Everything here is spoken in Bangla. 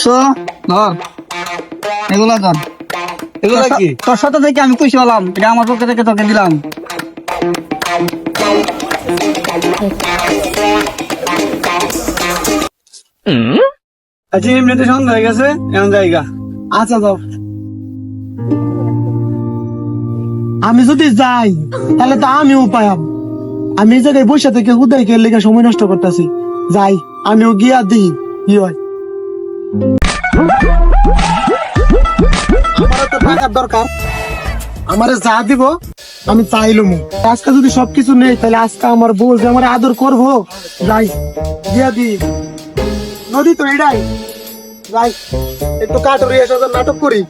একশো ধর। এগুলা ধর। এগুলা কি? তোর সাথে থেকে আমি এটা আমার পক্ষে থেকে তোকে দিলাম। আচ্ছা এমনিতে সন্ধ্যা হয়ে গেছে এমন জায়গা। আচ্ছা যাও আমি যদি যাই তাহলে তো আমিও পায়াম আমি এই জায়গায় বসে থেকে উদয় কে লেগে সময় নষ্ট করতেছি। যাই আমিও গিয়া দিই কি হয়। আমার তো টাকার দরকার। আমারে যা দিব, আমি তাই চাইলুম আজকে যদি সবকিছু নেই, তাহলে আজকে আমার বউ যে আমার আদর করব, যাই, দিয়া দি নদী তো এটাই। যাই, একটু কাটুরি এসে নাটক করি।